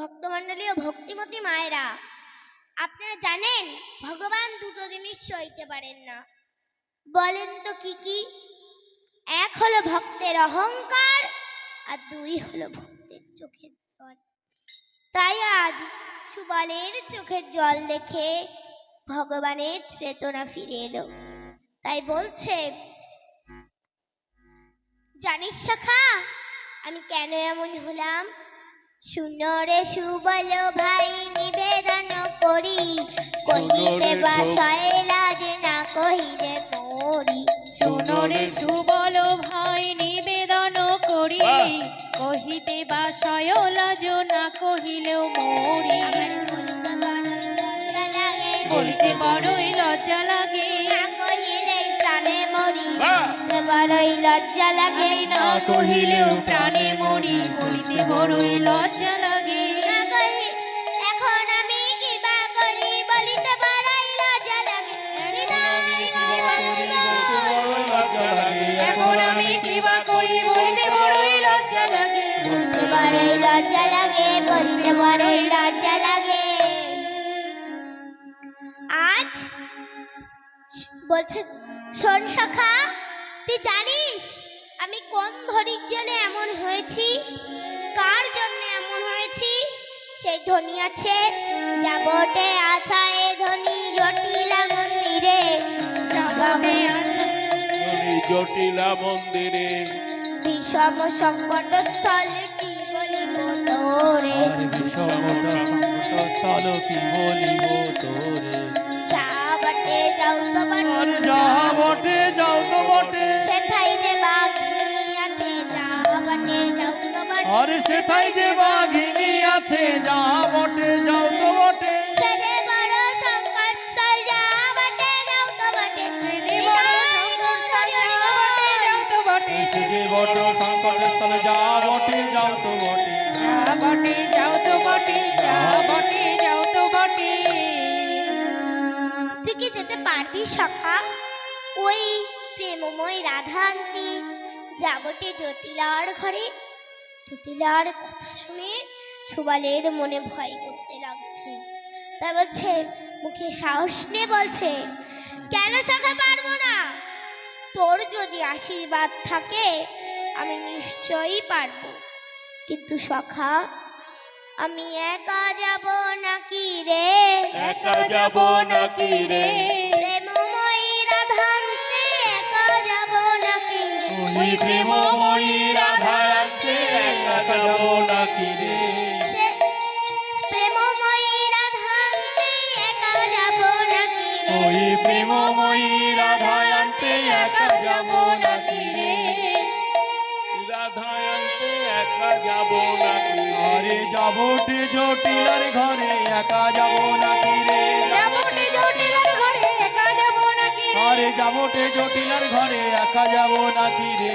ভক্তমণ্ডলী ও ভক্তিমতী মায়েরা, আপনারা জানেন ভগবান দুটো জিনিস সইতে পারেন না। বলেন তো কি কি? এক হলো ভক্তের অহংকার আর দুই হলো ভক্তের চোখের জল। তাই আজ সুবলের চোখের জল দেখে ভগবানের চেতনা ফিরে এলো। তাই বলছে, জানিস শাখা, আমি কেন এমন হলাম? শুনরে সুবল ভাই নিবেদন করি কহিতে বাসায় লাজ না কহিলে মরি সোনরে সুবল ভাই নিবেদন করি! কহিতে বাসায় লাজ না কহিলেও মরি। বলিতে বড়ই লজ্জা লাগে। না কহিলে প্রাণে মরি। বড়ই লজ্জা লাগে। না কহিলেও প্রাণে মরি বলছে শোন সখা তুই জানিস আমি কোন ধনির জন্য এমন হয়েছি? কার জন্য এমন হয়েছি? সেই ধনী আছে যাবটে আছায় ধনী জটিলা মন্দিরে নবমে আছে। জটিলা মন্দিরে। বিষম সংকট স্থলে কি বলিব তোরে? আর বিষমতা স্থল কি বলিব তোরে? আর সেথাই যে বাঘিনী আছে যে বটে যাও তো বটে। যা বটে যাও তো বটে। সে যে বট সংকট স্থলে যা বটে যাও তো বটে। যা বটে যাও তো বটে যা বটে যাও তো বটে। তুই কি যেতে পারবি সখা? ওই প্রেমময় রাধান্তি যাবটে জটিলার ঘরে। জটিলার কথা শুনে সুবালের মনে ভয় করতে লাগছে। তা বলছে মুখে সাহস নিয়ে বলছে কেন সখা পারব না? তোর যদি আশীর্বাদ থাকে আমি নিশ্চয়ই পারব। কিন্তু সখা আমি একা যাব নাকি রে? একা যাব নাকি রে? প্রেমময়ী রাধান্তে একা যাব নাকি প্রেমময়ী যাব নাকি রে? যাবটে জটিলার ঘরে একা যাব নাকি রে? আরে যাবটে জটিলার ঘরে একা যাব নাকি রে?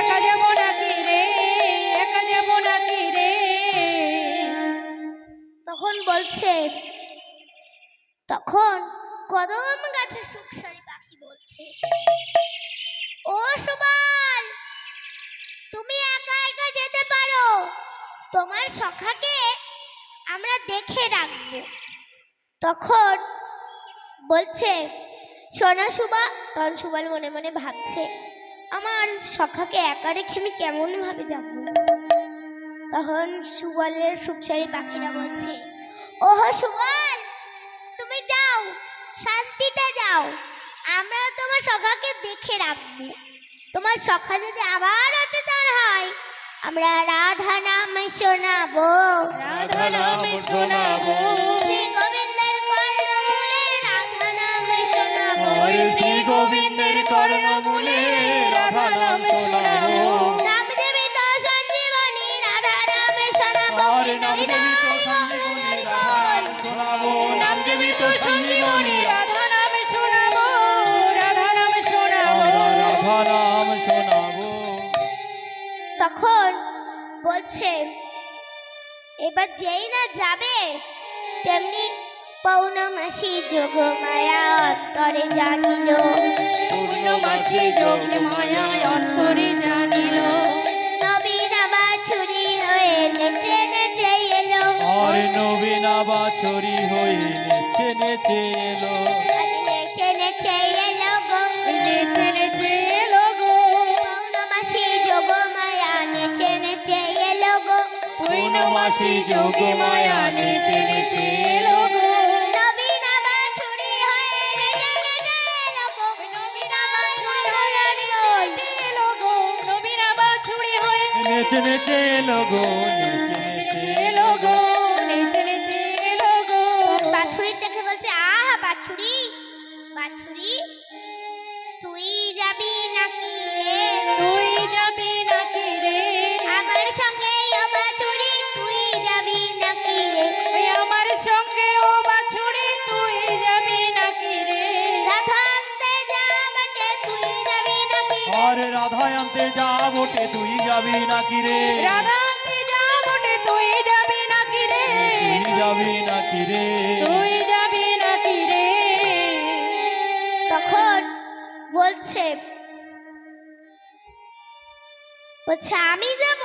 একা যাব নাকি রে? একা যাব নাকি রে? তখন বলছে তখন কদম গাছে সুখসারি পাখি বলছে ও সুবল তুমি একা একা যেতে পারো? তোমার সখাকে আমরা দেখে রাখব। তখন বলছে সোনা সুবা। তখন সুবল মনে মনে ভাবছে, আমার সখাকে একা রেখে আমি কেমন ভাবে যাব? তখন সুবলের সুখসারি পাখিরা বলছে, ওহো সুবল, তুমি যাও, শান্তিতে যাও। আমরা তোমার সখাকে দেখে রাখব। তোমার সখা যদি আবার অচেতন হয় আমরা রাধা নাম শোনাবো। রাধা নাম শোনাবো। শ্রী গোবিন্দের কর্ণমূলে রাধা নাম শোনাবো। শ্রী গোবিন্দের বলছে এবার যেই না যাবে তেমনি পৌর্ণমাসী যোগ মায়া অন্তরে জানিল। পূর্ণমাসী যোগ মায়া অন্তরে জানিল। নবীন আবার ছুরি হয়ে নেচে নেচে এলো। বাছরি হয়ে নেচে নেচে এলো। পূর্ণমাসী যোগে মায়া নেচে নেচে এলো হয়ে নেচে নেচে এলো গো হয়ে নেচে এলো গো হয়ে নেচে নেচে এলো গো বাছুরি দেখে বলছে আহা বাছুরি বাছুরি তুই যাবি নাকি যা বটে তুই যাবি নাকি রে? রাধা যা বটে তুই যাবি নাকি রে? তুই যাবি নাকি রে? তুই যাবি নাকি রে? তখন বলছে বলছে আমি যাব।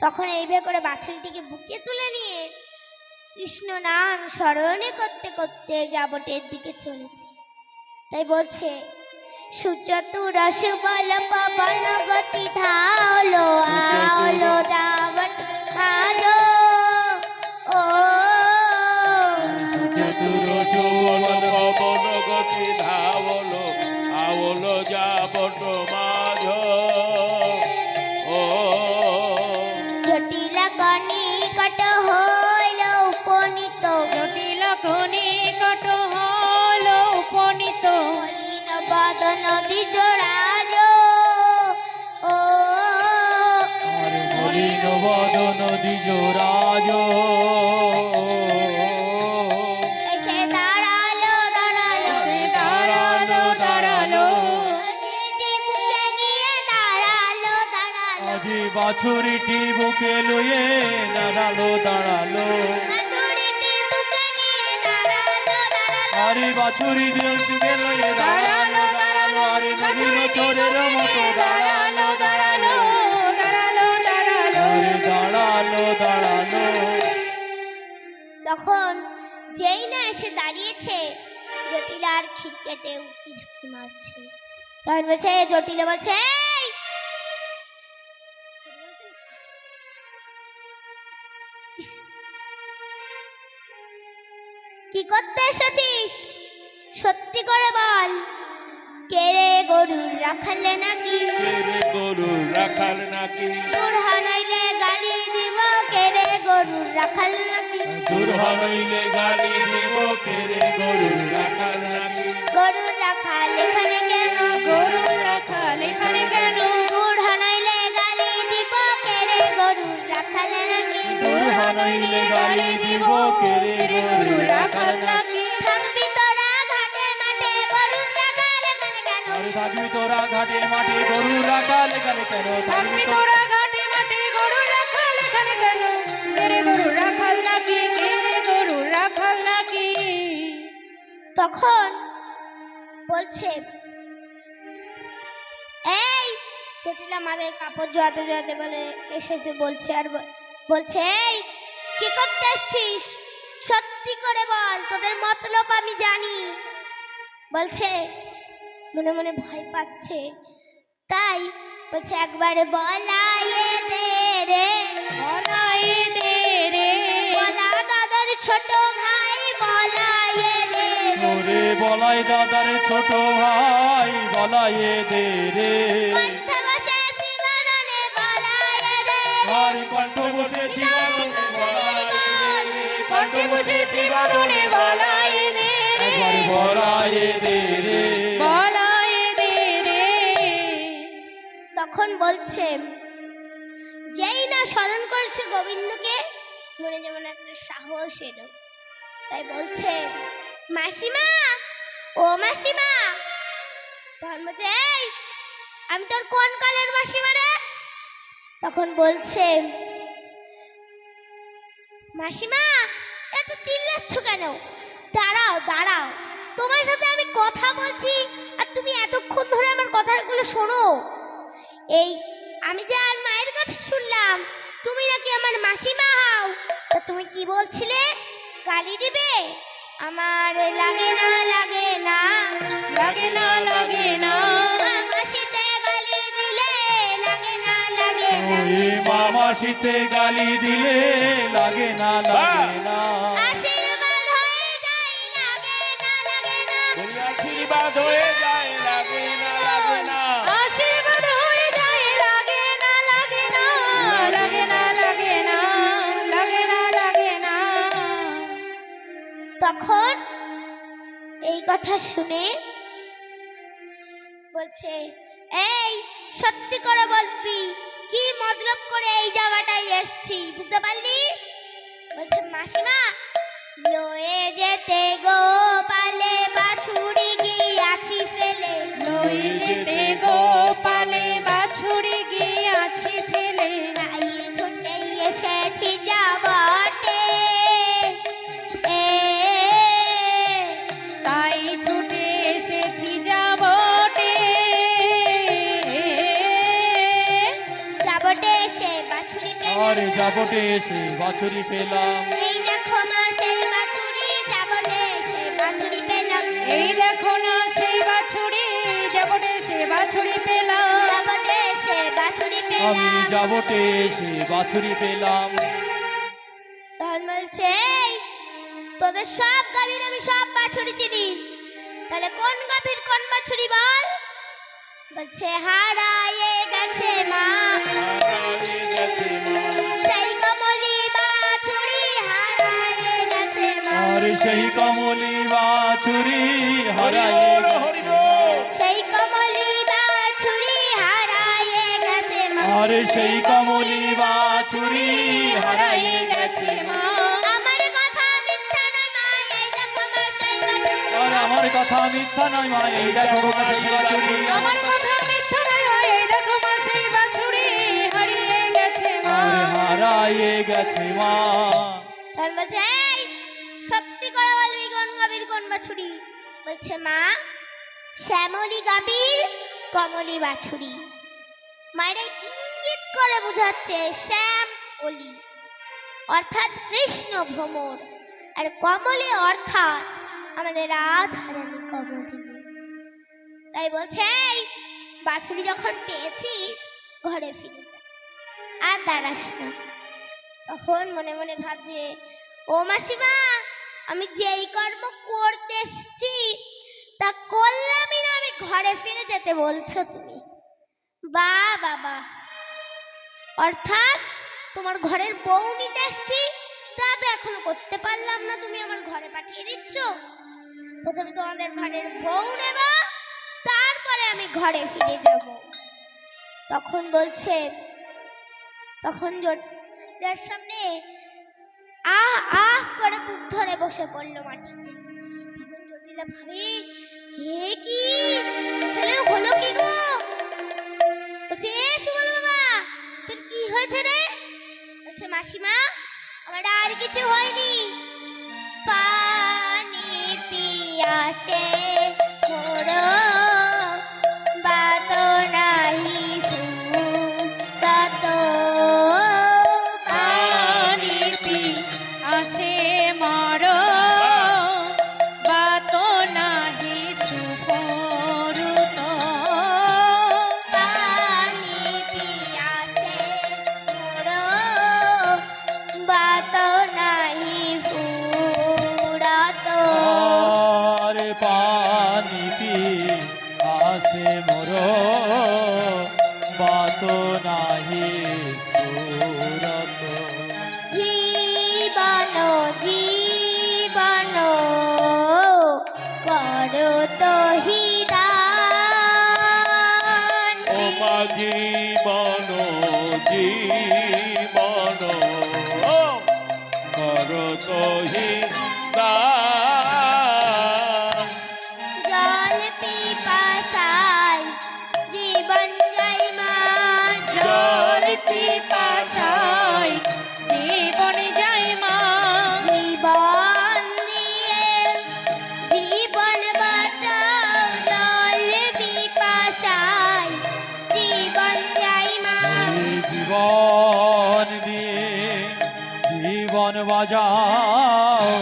তখন এইভাবে করে বাছুরিটিকে বুকে তুলে নিয়ে কৃষ্ণ নাম স্মরণে করতে করতে যাবটের দিকে চলেছে। তাই বলছে সুচতুরস বল পবন গতি ধাওলো আলো দাবট আলো ও দ্বিজ রাজ। এসে দাঁড়াল দাঁড়াল। সে দাঁড়াল দাঁড়াল। দাঁড়াল দাঁড়াল। আজি বাছুরিটি বুকে লয়ে দাঁড়াল দাঁড়াল। আরে বাছুরি বুকে লয়ে দাঁড়াল দাঁড়াল আরে চোরের মতো দাঁড়াল। দাঁড়াল। দাঁড়াল দাঁড়াল তখন যেই না এসে দাঁড়িয়েছে। জটিল আর খিটকেতে উকি ঝুঁকি মারছে। তখন বলছে জটিল বলছে কি করতে এসেছিস? সত্যি করে বল কে রে গরুর রাখালে নাকি? কেরে গরু রাখাল নাকি? তোর রে গরুর রাখাল নাকি দূর হইলে গালি দিব কেরে গরু রাখাল নাকি গরুর রাখাল এখানে কেন? গরু রাখাল এখানে কেন? তোর হানাইলে গালি দিব কে রে গরুর রাখাল নাকি দূর হানাইলে গালি দিব কেরে গরু রাখাল নাকি থাকবি তোরা ঘাটে মাঠে গরুর রাখাল এখানে কেন? থাকবি তোরা ঘাটে মাঠে গরু রাখাল এখানে কেন? থাকবি তোরা তখন বলছে, এই, চটিলা মারে কাপড় জোয়াতে জোয়াতে বলে এসেছে, বলছে আর বলছে, এই, কি করতে আসছিস? সত্যি করে বল, তোদের মতলব আমি জানি। বলছে, মনে মনে ভয় পাচ্ছে। তাই বলছে, একবারে বলায়ে দে রে। বলাই বলাই দাদার ছোট ভাই বলাই দে রে। কণ্ঠে বসে কণ্ঠে বসে দে। দে বলাই দে রে। তখন বলছে যেই না স্মরণ করছে গোবিন্দকে মনে যেমন একটা সাহস এলো। তাই বলছে মাসিমা ও মাসিমা! তখন বলছে এই, আমি তোর কোন কালের মাসিমা রে? তখন বলছে, মাসিমা, এত চিল্লাচ্ছ কেন? দাঁড়াও দাঁড়াও, তোমার সাথে আমি কথা বলছি আর তুমি এতক্ষণ ধরে আমার কথাগুলো শোনো। এই, আমি যে আর মায়ের কাছে শুনলাম, তুমি নাকি আমার মাসিমা হও? তা তুমি কি বলছিলে? গালি দিবে? আমার লাগে না লাগে না লাগে না লাগে না। মামাশিতে গালি দিলে লাগে না লাগে না। ওই মামা শীতে গালি দিলে লাগে না লাগে না। আশীর্বাদ হয়ে যায় লাগে না লাগে না। বলি আশীর্বাদ হয়ে যায়। তখন এই কথা শুনে বলছে, এই, সত্যি করে বলবি, কি মতলব করে এই জায়গাটায় এসছি, বুঝতে পারলি? বলছে, মাসিমা, লয়ে যেতে গো পালে বাছুরি গিয়াছি ফেলে লই যেতে পেলাম যাবটে এসে বাছুরি পেলাম। এই দেখো মা সেই বাছুরি যাবটে এসে বাছুরি পেলাম। এই দেখো না সেই বাছুরি যাবটে সে বাছুরি পেলাম। যাবটে এসে বাছুরি পেলাম। আমি যাবটে এসে বাছুরি পেলাম। তখন বলছে এই তোদের সব গাভীর আমি সব বাছুরি চিনি। তাহলে কোন গাভীর কোন বাছুরি বল? বলছে হারায়ে সেই কমলি বাছুরি হারায়ে। সেই কমলি বাছুরি হারায়ে গেছে মা। আর সেই কমলি বাছুরি হারায়ে গেছে মা। আমার কথা মিথ্যা নয় মা এই দেখো মা সেই বাছুরি। আমার কথা মিথ্যা নয় মা এই দেখো মা সেই বাছুরি। আমার কথা মিথ্যা নয় মা, এই দেখো মা সেই বাছুরি হারিয়ে গেছে মা। হারায়ে গেছে মা। বাছুরি। বলছে, মা, শ্যামলি গাভীর, কমলি বাছুরি। মায়েরা ইঙ্গিত করে বোঝাচ্ছে, শ্যাম অলি, অর্থাৎ কৃষ্ণ ভ্রমর। আর কমলে অর্থাৎ আমাদের রাধারানী কমলিনী তাই বলছে, এই বাছুরি যখন পেয়েছিস, ঘরে ফিরে যা আর দাঁড়াস না। তখন মনে মনে ভাবছে, ও মাসিমা আমি যেই কর্ম করতে এসছি, তা করলামই না, আমি ঘরে ফিরে যেতে বলছো তুমি। বা বাবা অর্থাৎ তোমার ঘরের বউ নিতে এসছি, তা তো এখনও করতে পারলাম না, তুমি আমার ঘরে পাঠিয়ে দিচ্ছ। প্রথমে তোমাদের ঘরের বউ নেবা, তারপরে আমি ঘরে ফিরে যাব। তখন বলছে, তখন জট- যার সামনে আহ করে বুক ধরে বসে পড়ল মাটিতে। তখন জটিলা ভাবে হে কি? ছেলের হলো কি গো? বলছে, এ সুবল বাবা, তোর কি হয়েছে রে? বলছে, মাসিমা, আমার আর কিছু হয়নি। পানি পিয়াসে পি আসে মোর। বাত নাহি সুরত জীবন পিপাসায় জীবন যায় মা। জীবন জীবন বাজাও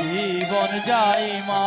জীবন মা।